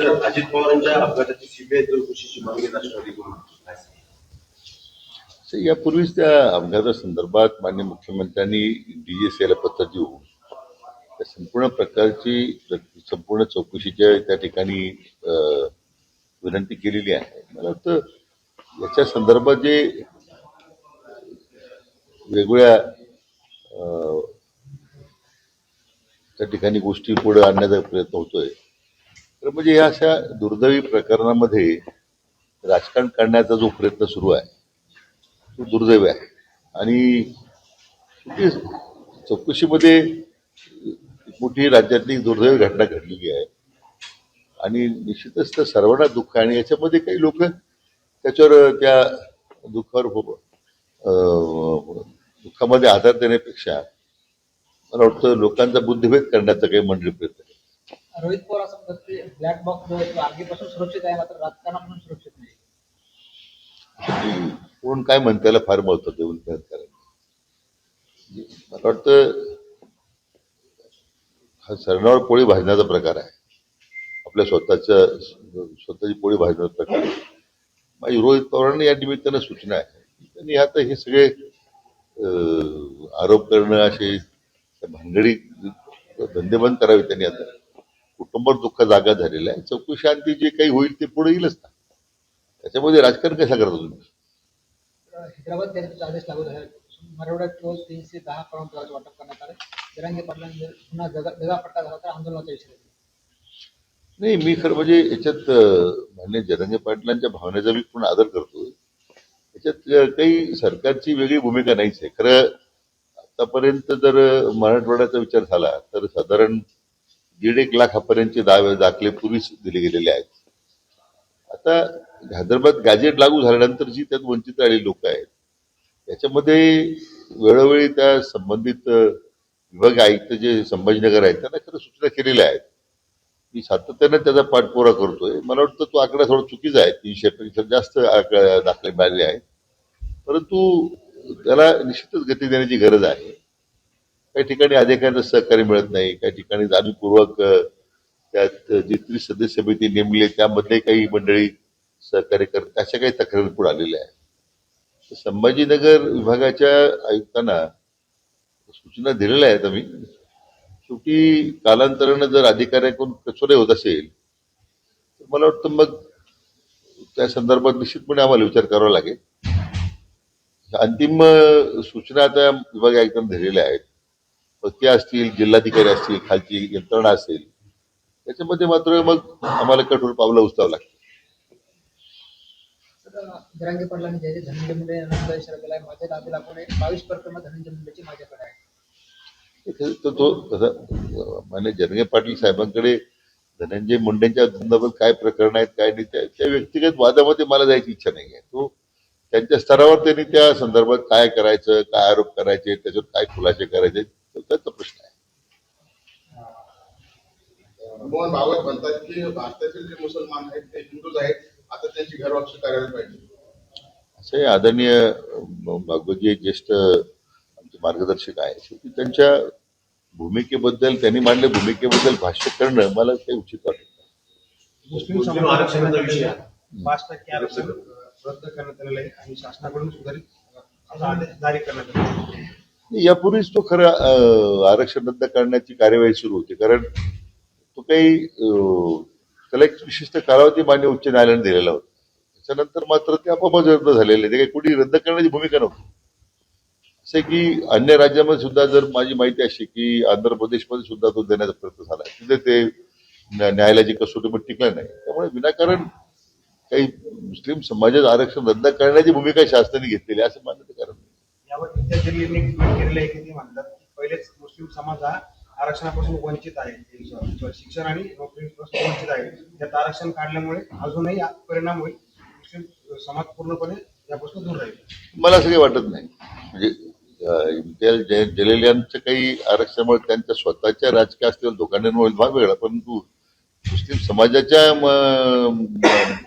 तर अजित पवारांच्या अपघाताची सीबीआय चौकशीची मागणी राष्ट्रवादी यापूर्वीच त्या अपघातासंदर्भात मान्य मुख्यमंत्र्यांनी डीजीसीला पत्र देऊन त्या संपूर्ण प्रकारची संपूर्ण चौकशीच्या त्या ठिकाणी विनंती केलेली आहे. मला वाटतं याच्या संदर्भात जे वेगवेगळ्या त्या ठिकाणी गोष्टी पुढे आणण्याचा प्रयत्न होतोय तर म्हणजे या अशा दुर्दैवी प्रकरणामध्ये राजकारण करण्याचा जो प्रयत्न सुरू आहे तो दुर्दैव आहे. आणि चौकशीमध्ये कुठेही मोठी राज्यातली दुर्दैवी घटना घडलेली आहे. आणि निश्चितच तर सर्वांना दुःख आहे. आणि याच्यामध्ये काही लोक त्याच्यावर त्या दुःखावर दुःखामध्ये आधार देण्यापेक्षा मला वाटतं लोकांचा बुद्धिभेद करण्याचा काही मंडळी प्रयत्न रोहित पवार असं म्हणतात की ब्लॅक बॉक्स जो आहे तो आगीपासून सुरक्षित आहे मात्र राजकारणापासून सुरक्षित नाही. की कोण काय म्हणतायला फार महत्त्व देऊन प्रयत्न करायचं. म्हणजे मला वाटतं हा सरणावर पोळी भाजण्याचा प्रकार आहे. आपल्या स्वतःच्या स्वतःची पोळी भाजण्याचा प्रकार आहे. माझी रोहित पवारांनी या निमित्तानं सूचना आहे. त्यांनी आता हे सगळे आरोप करणं असे भानगडी धंदे बंद करावे त्यांनी आता. कुटुंबावर दुःख जागा झालेला आहे. चौकशी आणखी जे काही होईल ते पुढे येईलच ना. त्याच्यामध्ये राजकारण कसं करता तुम्ही? हैदराबाद आदेश लागू झाला. मराठवाड्यात रोज तीनशे दहा करोड वाटप करण्यात आलं जरांगे पाटलांनी पुन्हा जगा जगापट्टा झाला तर आंदोलनाचा. नाही. मी खरं म्हणजे याच्यात मान्य जरंगे पाटलांच्या भावनेचा मी पूर्ण आदर करतो याच्यात काही सरकारची वेगळी भूमिका नाहीच आहे. खरं आतापर्यंत जर मराठवाड्याचा विचार झाला तर साधारण दीड एक लाखापर्यंतचे दावे दाखले पूर्वीच दिले गेलेले आहेत. आता हैदराबाद गॅजेट लागू झाल्यानंतर जी त्यात वंचित राहिलेली लोक आहेत. त्याच्यामध्ये वेळोवेळी त्या संबंधित विभाग आयुक्त जे संभाजीनगर आहेत त्यांना खरं सूचना केलेल्या आहेत. मी सातत्याने त्याचा पाठपुरा करतोय. मला वाटतं तो आकडा थोडा चुकीचा आहे. तीनशे पेक्षा जास्त आकडा दाखले मिळाले आहेत. परंतु त्याला निश्चितच गती देण्याची गरज आहे. काही ठिकाणी अधिकाऱ्यांना सहकार्य मिळत नाही काही ठिकाणी जाणीवपूर्वक त्यात जी त्रिसदस्य समिती नेमली आहे, त्यामधले काही मंडळी सहकार्य करत अशा काही तक्रारी पुढे आलेल्या आहेत. संभाजीनगर विभागाच्या आयुक्तांना सूचना दिलेल्या आहेत आम्ही. शेवटी कालांतरानं जर अधिकाऱ्यांकडून कचोरे होत असेल तर मला वाटतं मग त्या संदर्भात निश्चितपणे आम्हाला विचार करावा लागेल. अंतिम सूचना आता विभाग आयुक्तांना दिलेल्या आहेत. ते असतील जिल्हाधिकारी असतील खालची यंत्रणा असेल त्याच्यामध्ये मात्र मग आम्हाला कठोर पावलं उचलावं लागतं धनंजय मुंडे माझ्या बावीस प्रकरण धनंजय मुंडेची माझ्याकडे आहे. तो मान्य जरगे पाटील साहेबांकडे धनंजय मुंडेंच्या संदर्भात काय प्रकरण आहेत काय नाही त्या त्या व्यक्तिगत वादामध्ये मला जायची इच्छा नाही आहे तो त्यांच्या स्तरावर त्यांनी त्या संदर्भात काय करायचं काय आरोप करायचे त्याच्यावर काय खुलासे करायचे तो त्यांचा प्रश्न आहे. मोहन भागवत म्हणतात की भारतातील जे मुसलमान आहेत ते हिंदूच आहेत. आता त्यांची घरवापसी करायला पाहिजे. असे आदरणीय भागवतजी ज्येष्ठ आमचे मार्गदर्शक आहे शेवटी त्यांच्या भूमिकेबद्दल त्यांनी मांडल्या भूमिकेबद्दल भाष्य करणं मला काही उचित वाटत नाही. मुस्लिम आरक्षणाचा विषय आहे. पाच टक्के आरक्षण रद्द करण्यात आलेलं आहे आणि शासनाकडून सुधारित जारी करण्यात आलेला आहे. यापूर्वीच तो खरं आरक्षण रद्द करण्याची कार्यवाही सुरू होती. कारण तो काही अं, त्याला एक विशिष्ट कालावधी मान्य उच्च न्यायालयाने दिलेला होता. त्याच्यानंतर मात्र ते आपोआपच रद्द झालेले. ते काही कुठे रद्द करण्याची भूमिका नव्हती. असे की अन्य राज्यामध्ये सुद्धा जर माझी माहिती अशी की आंध्र प्रदेशमध्ये सुद्धा तो देण्याचा प्रयत्न झाला. तिथे ते न्यायालयाची न्यायालयाची कसोटीमध्ये टिकलं नाही. त्यामुळे विनाकारण काही मुस्लिम समाजात आरक्षण रद्द करण्याची भूमिका शासनाने घेतलेली आहे असं मानण्याचं त्या विद्या ट्विट केलेलं आहे की ते म्हणतात की पहिलेच मुस्लिम समाज हा आरक्षणापासून वंचित आहे. शिक्षण आणि नोकरीपासून वंचित आहे. त्यात आरक्षण काढल्यामुळे अजूनही परिणाम होईल. मुस्लिम समाज पूर्णपणे यापासून दूर राहील. मला असं काही वाटत नाही. म्हणजे जलेल्यांचं काही आरक्षणामुळे त्यांच्या स्वतःच्या राजकीय असलेल्या दोघांमुळे भाग वेगळा परंतु मुस्लिम समाजाच्या म-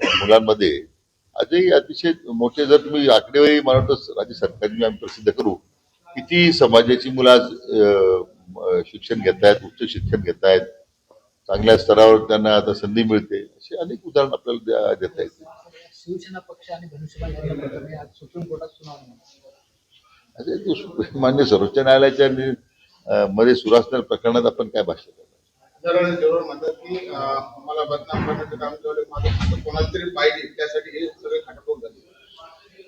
मुलांमध्ये आजही अतिशय मोठे जर तुम्ही आकडेवारी मला वाटतं राज्य सरकारने आम्ही प्रसिद्ध करू किती समाजाची मुलं आज शिक्षण घेत आहेत उच्च शिक्षण घेत आहेत चांगल्या स्तरावर त्यांना आता संधी मिळते अशी अनेक उदाहरण आपल्याला देता येतील. शिवसेना पक्ष आणि मान्य सर्वोच्च न्यायालयाच्या मध्ये सुरू असणाऱ्या प्रकरणात आपण काय भाष्य करणार जरूर म्हणतात की मला बदनाम करण्याचं काम केलं माझं कोणाला तरी पाहिजे त्यासाठी हे सगळे खटपट झाले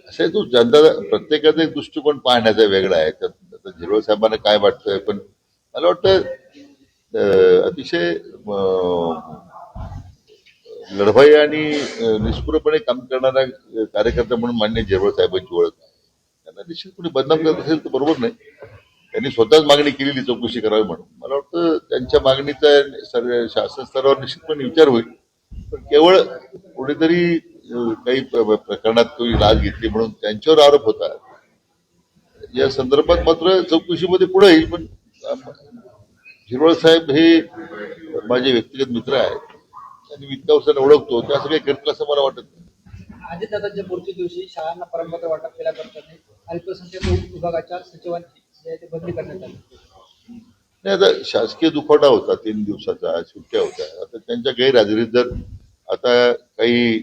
असे तो जनता प्रत्येकाचा एक दृष्टिकोन पाहण्याचा वेगळा आहे. तर आता झिरवळ साहेबांना काय वाटतंय? पण मला वाटतं अतिशय लढवाई आणि निष्पुरपणे काम करणारा कार्यकर्ता म्हणून मान्य झिरवळ साहेबांची ओळख आहे. त्यांना निश्चितपणे बदनाम करत असेल तर बरोबर नाही. त्यांनी स्वतःच मागणी केलेली चौकशी करावी म्हणून. मला वाटतं त्यांच्या मागणीचा सर्व शासन स्तरावर निश्चितपणे विचार होईल. पण केवळ कुठेतरी काही प्रकरणात कोणी लाच घेतली म्हणून त्यांच्यावर आरोप होता या संदर्भात मात्र चौकशीमध्ये पुढे येईल पण हिरवळ साहेब हे माझे व्यक्तिगत मित्र आहेत. आणि इतक्या ओळखतो. ते सगळे करतील असं मला वाटत नाही. अजितदादांच्या पुढच्या दिवशी शाळांना परमपत्र वाटप केल्याप्रकरणी अल्पसंख्याक विभागाच्या सचिवांची बदली करण्यात आली. नाही आता शासकीय दुखवटा होता तीन दिवसाचा सुट्ट्या होत्या. आता त्यांच्या गैरहजेरीत जर आता काही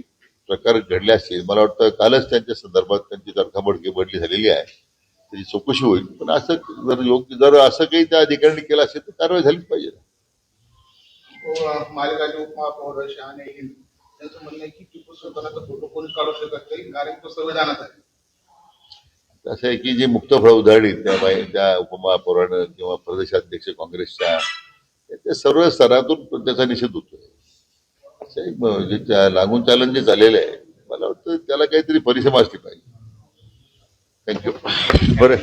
प्रकार घडले असतील मला वाटतं कालच त्यांच्या संदर्भात त्यांची तडकाबडकी बदली झालेली आहे त्याची चौकशी होईल. पण असं जर योग्य जर असं काही त्या अधिकाऱ्यांनी केलं असेल तर कारवाई झालीच पाहिजे. अं, मालेगावचे उपमहापौर शहाणे त्यांचं म्हणणं आहे की टिपू सुलतानाचा फोटो कोणीच काढू शकत नाही कारण तो संविधानात आहे. असं आहे की जे मुक्तफळ उधळली त्या बाई- त्या उपमहापौरानं किंवा प्रदेशाध्यक्ष काँग्रेसच्या ते सर्व स्तरातून त्याचा निषेध होतोय. लागून चालन जे झालेलं आहे मला वाटतं त्याला काहीतरी परिसम असली पाहिजे. थँक्यू बरं.